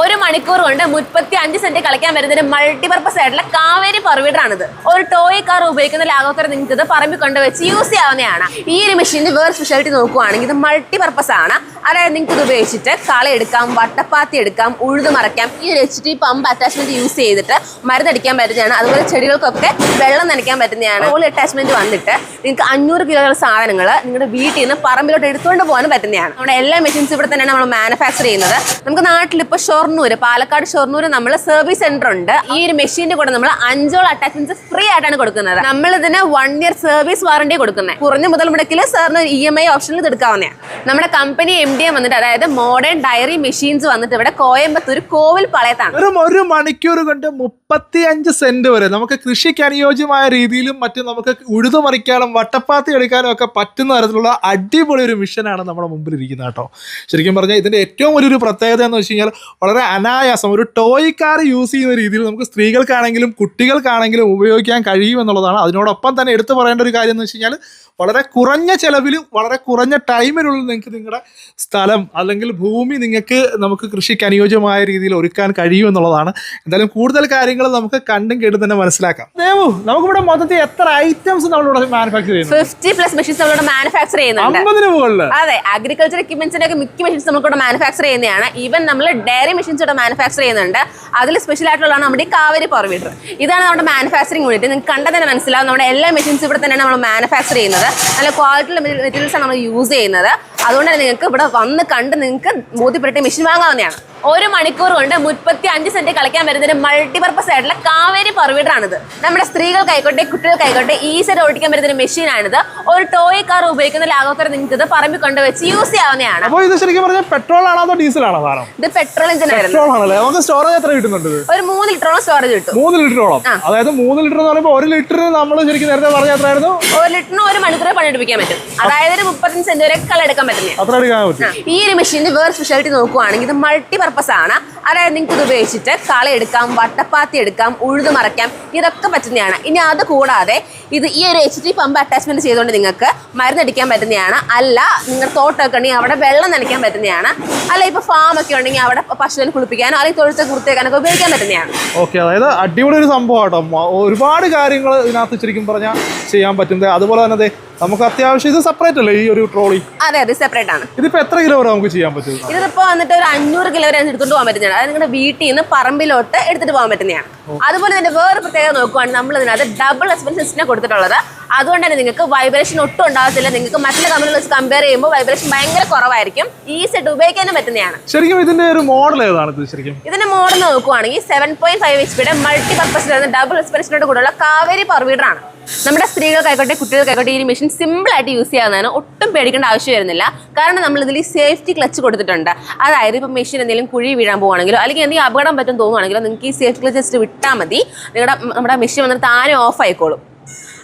ഒരു മണിക്കൂർ കൊണ്ട് മുപ്പത്തി അഞ്ച് സെന്റ് കളിക്കാൻ വരുന്നതിന് മൾട്ടിപർപ്പസ് ആയിട്ടുള്ള കാവേരി പർവീഡറാണിത് ഒരു ടോയ് കാർ ഉപയോഗിക്കുന്ന ലാഘവത്തോടെ നിങ്ങൾക്ക് ഇത് പറമ്പിൽ വെച്ച് യൂസ് ചെയ്യാവുന്നതാണ്. ഈ ഒരു മെഷീന്റെ വേറെ സ്പെഷ്യാലിറ്റി നോക്കുവാണെങ്കിൽ ഇത് മൾട്ടിപർപ്പസ് ആണ്. അതായത് നിങ്ങൾക്ക് ഇത് ഉപയോഗിച്ചിട്ട് കള എടുക്കാം വട്ടപ്പാത്തി എടുക്കാം ഉഴുത് മറയ്ക്കാം. ഈ ഒരു H T pump attachment use ചെയ്തിട്ട് മരുന്നടിക്കാൻ പറ്റുന്നതാണ്. അതുപോലെ ചെടികൾക്കൊക്കെ വെള്ളം നനയ്ക്കാൻ പറ്റുന്നതാണ്. ഓൾ അറ്റാച്ച്മെന്റ് വന്നിട്ട് നിങ്ങൾക്ക് അഞ്ഞൂറ് കിലോ സാധനങ്ങൾ നിങ്ങളുടെ വീട്ടിൽ നിന്ന് പറമ്പിലോട്ട് എടുത്തുകൊണ്ട് പോകാൻ പറ്റുന്നതാണ്. നമ്മുടെ എല്ലാ മെഷീൻസ് ഇവിടെ തന്നെയാണ് നമ്മൾ മാനുഫാക്ചർ ചെയ്യുന്നത്. നമുക്ക് നാട്ടിൽ ഇപ്പോൾ ഷൊർണൂര് പാലക്കാട് ഷൊർണൂര് നമ്മൾ സർവീസ് സെന്റർ ഉണ്ട്. ഈ ഒരു മെഷീന്റെ കൂടെ നമ്മൾ അഞ്ചോളം അറ്റാച്ച്മെന്റ്സ് ഫ്രീ ആയിട്ടാണ് കൊടുക്കുന്നത്. നമ്മൾ ഇതിന് വൺ ഇയർ സർവീസ് വാറണ്ടി കൊടുക്കുന്നത്. കുറഞ്ഞ മുതൽ മുടക്കിൽ സാറിന് ഇ എം ഐ ഓപ്ഷനിൽ എടുക്കാവുന്നതാണ്. നമ്മുടെ കമ്പനി എം എം വന്നിട്ട് അതായത് മോഡേൺ ഡയറി മെഷീൻസ് വന്നിട്ട് ഇവിടെ കോയമ്പത്തൂർ കോവിൽ പാളയത്താണ് ഒരു മണിക്കൂർ കൊണ്ട് മുപ്പത്തി അഞ്ച് സെന്റ് വരെ. നമുക്ക് കൃഷിക്ക് അനുയോജ്യമായ രീതിയിലും മറ്റും നമുക്ക് ഉഴുതുമറിക്കാനും വട്ടപ്പാത്തി എടുക്കാനും ഒക്കെ പറ്റുന്ന തരത്തിലുള്ള അടിപൊളി ഒരു മിഷനാണ് നമ്മുടെ മുമ്പിൽ ഇരിക്കുന്നത് കേട്ടോ. ശരിക്കും പറഞ്ഞാൽ ഇതിന്റെ ഏറ്റവും വലിയൊരു പ്രത്യേകത എന്ന് വെച്ച് കഴിഞ്ഞാൽ വളരെ അനായാസം ഒരു ടോയ് കാർ യൂസ് ചെയ്യുന്ന രീതിയിൽ നമുക്ക് സ്ത്രീകൾക്കാണെങ്കിലും കുട്ടികൾക്കാണെങ്കിലും ഉപയോഗിക്കാൻ കഴിയും എന്നുള്ളതാണ്. അതിനോടൊപ്പം തന്നെ എടുത്തു പറയേണ്ട ഒരു കാര്യം എന്ന് വെച്ച് കഴിഞ്ഞാൽ വളരെ കുറഞ്ഞ ചെലവിൽ വളരെ കുറഞ്ഞ ടൈമിനുള്ളിൽ നിങ്ങൾക്ക് നിങ്ങളുടെ സ്ഥലം അല്ലെങ്കിൽ ഭൂമി നിങ്ങൾക്ക് നമുക്ക് കൃഷിക്ക് അനുയോജ്യമായ രീതിയിൽ ഒരുക്കാൻ കഴിയും എന്നുള്ളതാണ്. എന്തായാലും കൂടുതൽ കാര്യങ്ങൾ നമുക്ക് കണ്ടും കേട്ടും തന്നെ മനസ്സിലാക്കാം. ദേവു നമുക്കിവിടെ മൊത്തത്തിൽ എത്ര ഐറ്റംസ് നമ്മളിവിടെ മാനുഫാക്ചർ ചെയ്യുന്നു? ഫിഫ്റ്റി പ്ലസ് മെഷീൻസ് നമ്മളിവിടെ മാനുഫാക്ചർ ചെയ്യുന്നുണ്ട്. അമ്പതിന് മുകളിൽ അതെ അഗ്രികൾച്ചർ എക്യുപ്മെന്റ്സിന്റെ ഒക്കെ മിക്ക മെഷീൻസ് നമുക്കിവിടെ മാനുഫാക്ചർ ചെയ്യുന്നതാണ്. ഈവൻ നമ്മൾ ഡയറി മെഷീൻസ് ഇവിടെ മാനുഫാക്ചർ ചെയ്യുന്നുണ്ട്. അതിൽ സ്പെഷ്യൽ ആയിട്ടുള്ളതാണ് നമ്മുടെ ഈ കാവേരി പറവീട്ടർ ഇതാണ് നമ്മുടെ മാനുഫാക്ചറിംഗ് യൂണിറ്റ് നിങ്ങൾക്ക് കണ്ടാൽ തന്നെ മനസ്സിലാവും. നമ്മുടെ എല്ലാ മെഷീൻസ് ഇവിടെ തന്നെയാണ് നമ്മൾ മാനുഫാക്ചർ ചെയ്യുന്നത്. നല്ല ക്വാളിറ്റിയുള്ള മെറ്റീരിയൽസ് ആണ് നമ്മൾ യൂസ് ചെയ്യുന്നത്. അതുകൊണ്ട് തന്നെ നിങ്ങൾക്ക് ഇവിടെ വന്ന് കണ്ട് നിങ്ങൾക്ക് ബോധ്യപ്പെട്ട് മെഷീൻ വാങ്ങാവുന്നതാണ്. ഒരു മണിക്കൂർ കൊണ്ട് മുപ്പത്തി അഞ്ച് സെന്റ് കളിക്കാൻ വരുന്നതിന് മൾട്ടിപർപ്പസ് ആയിട്ടുള്ള കാവേരി പർവീഡറാണിത് നമ്മുടെ സ്ത്രീകൾക്കായിക്കോട്ടെ കുട്ടികൾക്കായിക്കോട്ടെ ഈസിയായിട്ട് ഓടിക്കാൻ വരുന്ന പറ്റുന്ന മെഷീനാണിത്. ഒരു ടോയ് കാർ ഉപയോഗിക്കുന്ന ലാഘവത്തോടെ നിങ്ങൾക്ക് ഇത് പറമ്പിൽ കൊണ്ടുവച്ച് യൂസ് ചെയ്യാവുന്നതാണ്. അപ്പോൾ ഇത് ശരിക്കും പറഞ്ഞാൽ പെട്രോൾ ആണോ അതോ ഡീസൽ ആണോ സാധനം? ഇത് പെട്രോൾ എഞ്ചിൻ പെട്രോൾ ആണല്ലേ നമുക്ക് സ്റ്റോറേജ് എത്ര കിട്ടുന്നുണ്ട് ഒരു മൂന്ന് ലിറ്ററോളം സ്റ്റോറേജ് കിട്ടും. മൂന്ന് ലിറ്ററോളം? അതായത് മൂന്ന് ലിറ്റർ എന്ന് പറയുമ്പോൾ ഒരു ലിറ്ററിന് നമ്മൾ ശരിക്കും നേരത്തെ പറഞ്ഞ എത്രയായിരുന്നു? ഒരു ലിറ്ററിന് ഒരു മണിക്കൂർ പണിയെടുപ്പിക്കാൻ പറ്റും. അതായത് ഒരു മുപ്പത്തഞ്ച് സെന്റ് വരെ കളയെടുക്കാൻ പറ്റില്ല അത്ര എടുക്കാൻ പറ്റും. ഈ ഒരു മെഷീന്റെ വേറെ സ്പെഷ്യാലിറ്റി നോക്കുവാണെങ്കിൽ ഇത് മൾട്ടി പർപ്പസ് ആണ്. അതായത് നിങ്ങൾക്ക് ഇത് ഉപയോഗിച്ചിട്ട് കള എടുക്കാം വട്ടപ്പാത്തി എടുക്കാം ഉഴുത് മറയ്ക്കാം ഇതൊക്കെ പറ്റുന്നതാണ്. ഇനി അത് കൂടാതെ ഇത് ഈ ഒരു എച്ച് ഡി പമ്പ് അറ്റാച്ച്മെന്റ് ചെയ്തുകൊണ്ട് നിങ്ങൾക്ക് മരുന്നടിക്കാൻ പറ്റുന്നതാണ്. അല്ല നിങ്ങൾ തോട്ടമൊക്കെ ഉണ്ടെങ്കിൽ അവിടെ വെള്ളം നനയ്ക്കാൻ പറ്റുന്നതാണ്. അല്ല ഇപ്പൊ ഒക്കെ ഉണ്ടെങ്കിൽ അവിടെ പശുവിനെ കുളിപ്പിക്കാനോ അല്ലെങ്കിൽ തൊഴുത്ത് കുർത്തേക്കാനൊക്കെ ഉപയോഗിക്കാൻ പറ്റുന്നതാണ്. ഓക്കെ അതായത് അടിപൊളി ഒരു സംഭവം ഒരുപാട് കാര്യങ്ങൾ ഇതിനകത്ത് ശരിക്കും പറഞ്ഞാൽ ചെയ്യാൻ പറ്റുന്നത്. അതുപോലെ തന്നെ നമുക്ക് അത്യാവശ്യം ഇത് സെപ്പറേറ്റ് അല്ലേ ഈ ഒരു ട്രോളി അതെ അതെ സെപ്പറേറ്റ് ആണ്. ഇതിപ്പോ എത്ര കിലോ വരെ നമുക്ക് ചെയ്യാൻ പറ്റും? ഇതിപ്പോ വന്നിട്ട് ഒരു അഞ്ഞൂറ് കിലോ വരെ എടുത്തുകൊണ്ട് പോകാൻ പറ്റുന്നതാണ്. അതായത് നിങ്ങളുടെ വീട്ടിൽ നിന്ന് പറമ്പിലോട്ട് എടുത്തിട്ട് പോകാൻ പറ്റുന്നതാണ്. അതുപോലെ തന്നെ വേറെ പ്രത്യേകത നോക്കുകയാണെങ്കിൽ നമ്മൾ ഇതിനകത്ത് ഡബിൾ എക്സ്പെൻസ് സിസ്റ്റം കൊടുത്തിട്ടുള്ളത്. അതുകൊണ്ട് തന്നെ നിങ്ങൾക്ക് വൈബ്രേഷൻ ഒട്ടും ഉണ്ടാകത്തില്ല. നിങ്ങൾക്ക് മറ്റുള്ള കമ്പനികൾ വെച്ച് കമ്പയർ ചെയ്യുമ്പോൾ വൈബ്രേഷൻ ഭയങ്കര കുറവായിരിക്കും. ഈസി ആയിട്ട് ഉപയോഗിക്കാനും പറ്റുന്നതാണ്. ശരിക്കും ഇതിന്റെ ഒരു മോഡൽ ഏതാണ് ശരിക്കും? ഇതിന്റെ മോഡൽ നോക്കുവാണെങ്കിൽ സെവൻ പോയിന്റ് ഫൈവ് എച്ച് പിയുടെ മൾട്ടി പർപ്പസ് ഡബിൾ എക്സ്പെൻസിനോട് കൂടെയുള്ള കാവേരി പർവീഡർ ആണ്. നമ്മുടെ സ്ത്രീകൾക്കായിക്കോട്ടെ കുട്ടികൾക്കായിക്കോട്ടെ ഈ മെഷീൻ സിമ്പിൾ ആയിട്ട് യൂസ് ചെയ്യാവുന്നതാണ്. ഒട്ടും പേടിക്കേണ്ട ആവശ്യം വരുന്നില്ല. കാരണം നമ്മൾ ഇതിൽ സേഫ്റ്റി ക്ലച്ച് കൊടുത്തിട്ടുണ്ട്. അതായത് ഇപ്പം മെഷീൻ എന്തെങ്കിലും കുഴി വീഴാൻ പോവുകയാണെങ്കിലോ അല്ലെങ്കിൽ എന്തെങ്കിലും അപകടം പറ്റും തോന്നുവാണെങ്കിലോ നിങ്ങൾക്ക് ഈ സേഫ്റ്റി ക്ലച്ച് ജസ്റ്റ് വിട്ടാൽ മതി. നിങ്ങളുടെ നമ്മുടെ മെഷീൻ വന്നിട്ട് താനെ ഓഫ് ആയിക്കോളും.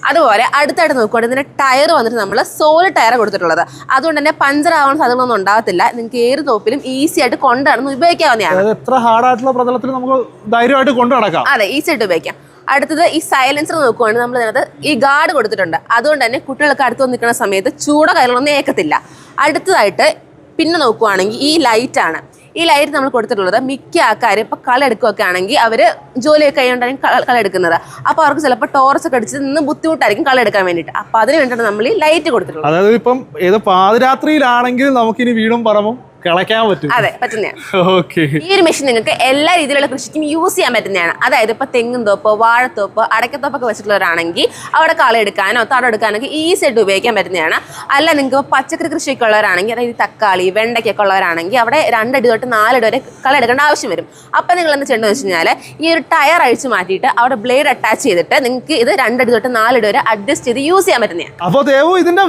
അതുപോലെ അടുത്തായിട്ട് നോക്കുകയാണെങ്കിൽ ഇതിന്റെ ടയർ വന്നിട്ട് നമ്മൾ സോൾ ടയർ കൊടുത്തിട്ടുള്ളത്. അതുകൊണ്ട് തന്നെ പഞ്ചർ ആവാൻ സാധ്യതകളൊന്നും ഉണ്ടാകത്തില്ല. നിങ്ങൾക്ക് ഏത് തോപ്പിലും ഈസി ആയിട്ട് കൊണ്ടുനടന്ന് ഉപയോഗിക്കാവുന്നതാണ്. എത്ര ഹാർഡായിട്ടുള്ള പ്രതലത്തിൽ നമുക്ക് ധൈര്യമായിട്ട് കൊണ്ടു നടക്കാം. അതെ ഈസി ആയിട്ട് ഉപയോഗിക്കാം. അടുത്തത് ഈ സൈലൻസർ നോക്കുകയാണെങ്കിൽ നമ്മൾ ഇതിനകത്ത് ഈ ഗാർഡ് കൊടുത്തിട്ടുണ്ട്. അതുകൊണ്ട് തന്നെ കുട്ടികൾക്ക് അടുത്ത് നിൽക്കുന്ന സമയത്ത് ചൂട കയറൊന്നും ഏക്കത്തില്ല. അടുത്തതായിട്ട് പിന്നെ നോക്കുവാണെങ്കിൽ ഈ ലൈറ്റാണ് ഈ ലൈറ്റ് നമ്മൾ കൊടുത്തിട്ടുള്ളത് മിക്ക ആൾക്കാരും ഇപ്പോൾ കളയെടുക്കുകയൊക്കെ ആണെങ്കിൽ അവർ ജോലിയൊക്കെ കഴിയുകൊണ്ടാണ് കള കളയെടുക്കുന്നത് അപ്പോൾ അവർക്ക് ചിലപ്പോൾ ടോർച്ച് ഒക്കെ അടിച്ച് നിന്ന് ബുദ്ധിമുട്ടായിരിക്കും കളയെടുക്കാൻ വേണ്ടിയിട്ട്. അപ്പോൾ അതിന് വേണ്ടിയിട്ടാണ് നമ്മൾ ഈ ലൈറ്റ് കൊടുത്തിട്ടുള്ളത്. അതായത് ഇപ്പം ഏത് പാതിരാത്രിയിലാണെങ്കിൽ നമുക്കിനി വീടും പറമ്പും കിളയ്ക്കാൻ പറ്റും. അതെ പറ്റുന്നതാണ്. ഓക്കെ ഈ ഒരു മെഷീൻ നിങ്ങൾക്ക് എല്ലാ രീതിയിലുള്ള കൃഷിക്കും യൂസ് ചെയ്യാൻ പറ്റുന്നതാണ്. അതായത് ഇപ്പൊ തെങ്ങും തോപ്പ് വാഴത്തോപ്പ് അടക്കത്തോപ്പൊക്കെ വെച്ചിട്ടുള്ളവരാണെങ്കിൽ അവിടെ കള എടുക്കാനോ തടം എടുക്കാനോ ഒക്കെ ഈസി ആയിട്ട് ഉപയോഗിക്കാൻ പറ്റുന്നതാണ്. അല്ല നിങ്ങൾക്ക് പച്ചക്കറി കൃഷിയൊക്കെ ഉള്ളവരാണെങ്കിൽ അതായത് തക്കാളി വെണ്ടയ്ക്കൊക്കെ ഉള്ളവരാണെങ്കിൽ അവിടെ രണ്ടടി തൊട്ട് നാലടി വരെ കള എടുക്കേണ്ട ആവശ്യം വരും. അപ്പം നിങ്ങൾ എന്താ ചെയ്യേണ്ടത് വെച്ച് കഴിഞ്ഞാൽ ഈ ഒരു ടയർ അഴിച്ചു മാറ്റിയിട്ട് അവിടെ ബ്ലേഡ് അറ്റാച്ച് ചെയ്തിട്ട് നിങ്ങൾക്ക് ഇത് രണ്ടടി തൊട്ട് നാലടി വരെ അഡ്ജസ്റ്റ് ചെയ്ത് യൂസ് ചെയ്യാൻ പറ്റുന്നതാണ്. അപ്പോൾ ദേവു ഇതിന്റെ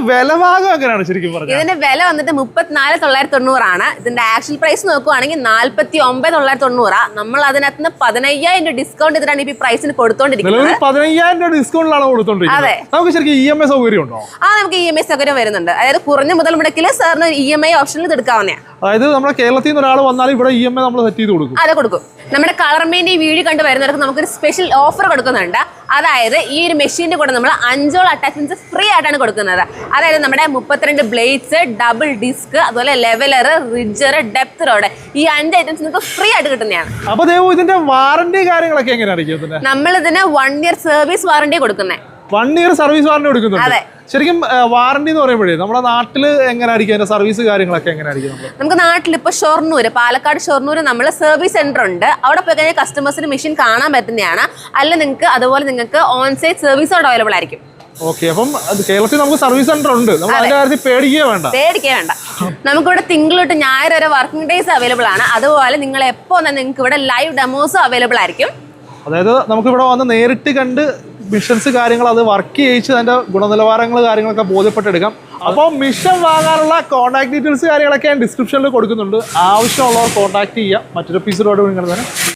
എങ്ങനെയാണ് ശരിക്കും പറഞ്ഞത് ഇതിന്റെ വില വന്നിട്ട് മുപ്പത്തിനാല് തൊള്ളായിരത്തി തൊണ്ണൂറാണ്. ഇതിന്റെ ആക്ച്വൽ പ്രൈസ് നോക്കുവാണെങ്കിൽ നാല്പത്തി ഒമ്പത് തൊള്ളായിരത്തി തൊണ്ണൂറാ. നമ്മൾ അതിനകത്ത് നിന്ന് പതിനയ്യായിരം രൂപ ഡിസ്കൗണ്ട് ഇതിനാണ് ഈ പ്രൈസിന് കൊടുത്തോണ്ടിരിക്കുന്നത്. നിലവിൽ പതിനയ്യായിരം രൂപ ഡിസ്കൗണ്ടിലാണ് കൊടുത്തോണ്ടിരിക്കുന്നത്. നമുക്ക് ശരിക്കും ഇ എം ഐ സൗകര്യം ഉണ്ടോ ആ നമുക്ക് ഇ എം ഐ സൗകര്യം വരുന്നുണ്ട്. അതായത് കുറഞ്ഞ മുതൽ മുടക്കിൽ സാറിന് ഇ എം ഐ ഓപ്ഷനിൽ ഇത് എടുക്കാവുന്നതാണ്. അതായത് നമ്മുടെ കേരളത്തിൽ നിന്ന് ഒരാൾ വന്നാൽ ഇവിടെ ഇ എം ഐ നമ്മൾ സെറ്റ് ചെയ്ത് കൊടുക്കും. അതെ കൊടുക്കും. നമ്മുടെ കളർമേന്റെ ഈ വീഡിയോ കണ്ട് വരുന്നവർക്ക് നമുക്കൊരു സ്പെഷ്യൽ ഓഫർ കൊടുക്കുന്നുണ്ട്. അതായത് ഈ ഒരു മെഷീന്റെ കൂടെ നമ്മൾ അഞ്ചോളം അറ്റാച്ച്മെൻസ് ഫ്രീ ആയിട്ടാണ് കൊടുക്കുന്നത്. അതായത് നമ്മുടെ മുപ്പത്തിരണ്ട് ബ്ലേഡ്സ് ഡബിൾ ഡിസ്ക് അതുപോലെ ലെവലർ റിഡ്ജർ ഡെപ്ത് റോഡ് ഈ അഞ്ച് ഐറ്റംസ് നിങ്ങൾക്ക് ഫ്രീ ആയിട്ട് കിട്ടുന്നതാണ്. അപ്പോൾ ഇതിന്റെ വാറണ്ടി കാര്യങ്ങളൊക്കെ ഇതിന്റെ നമ്മൾ ഇതിന് വൺ ഇയർ സർവീസ് വാറണ്ടി കൊടുക്കുന്നത് വൺ ഇയർ സർവീസ് വാറണ്ടി കൊടുക്കുന്നത് അതെ. ശരിക്കും വാറണ്ടി എന്ന് പറയുമ്പോഴേ നമ്മുടെ നാട്ടിൽ എങ്ങനെയായിരിക്കും? അതിന്റെ സർവീസ് കാര്യങ്ങളൊക്കെ എങ്ങനെയായിരിക്കും ആയിരിക്കും നമുക്ക് നാട്ടിൽ ഇപ്പൊ ഷൊർണൂർ പാലക്കാട് ഷൊർണൂർ നമ്മൾ സർവീസ് സെന്റർ ഉണ്ട്. അവിടെ പോയി കഴിഞ്ഞാൽ കസ്റ്റമേഴ്സിന് മെഷീൻ കാണാൻ പറ്റുന്നതാണ്. അല്ല നിങ്ങൾക്ക് അതുപോലെ നിങ്ങൾക്ക് ഓൺ സൈറ്റ് സർവീസ് അവിടെ അവൈലബിൾ ആയിരിക്കും. ഓക്കെ അപ്പം കേരളത്തിൽ നമുക്ക് സർവീസ് സെന്റർ ഉണ്ട്. നമ്മൾ അതിന്റെ കാര്യത്തിൽ പേടിക്കുകയേ വേണ്ട. പേടിക്കുക വേണ്ട. നമുക്കിവിടെ തിങ്കൾ തൊട്ട് ഞായർ വരെ വർക്കിംഗ് ഡേയ്സ് അവൈലബിൾ ആണ്. അതുപോലെ നിങ്ങൾ എപ്പോ നിങ്ങൾക്ക് ഇവിടെ ലൈവ് ഡെമോസും അവൈലബിൾ ആയിരിക്കും. അതായത് നമുക്ക് ഇവിടെ വന്ന് നേരിട്ട് കണ്ട് മിഷൻസ് കാര്യങ്ങൾ അത് വർക്ക് ചെയ്യിച്ച് അതിന്റെ ഗുണനിലവാരങ്ങൾ കാര്യങ്ങളൊക്കെ ബോധ്യപ്പെട്ടെടുക്കാം അപ്പോൾ മിഷൻ വാങ്ങാനുള്ള കോൺടാക്ട് ഡീറ്റെയിൽസ് കാര്യങ്ങളൊക്കെ ഞാൻ ഡിസ്ക്രിപ്ഷനിൽ കൊടുക്കുന്നുണ്ട്. ആവശ്യമുള്ളവർ കോൺടാക്ട് ചെയ്യാം. മറ്റൊരു എപ്പിസോഡോട് നിങ്ങൾ തന്നെ.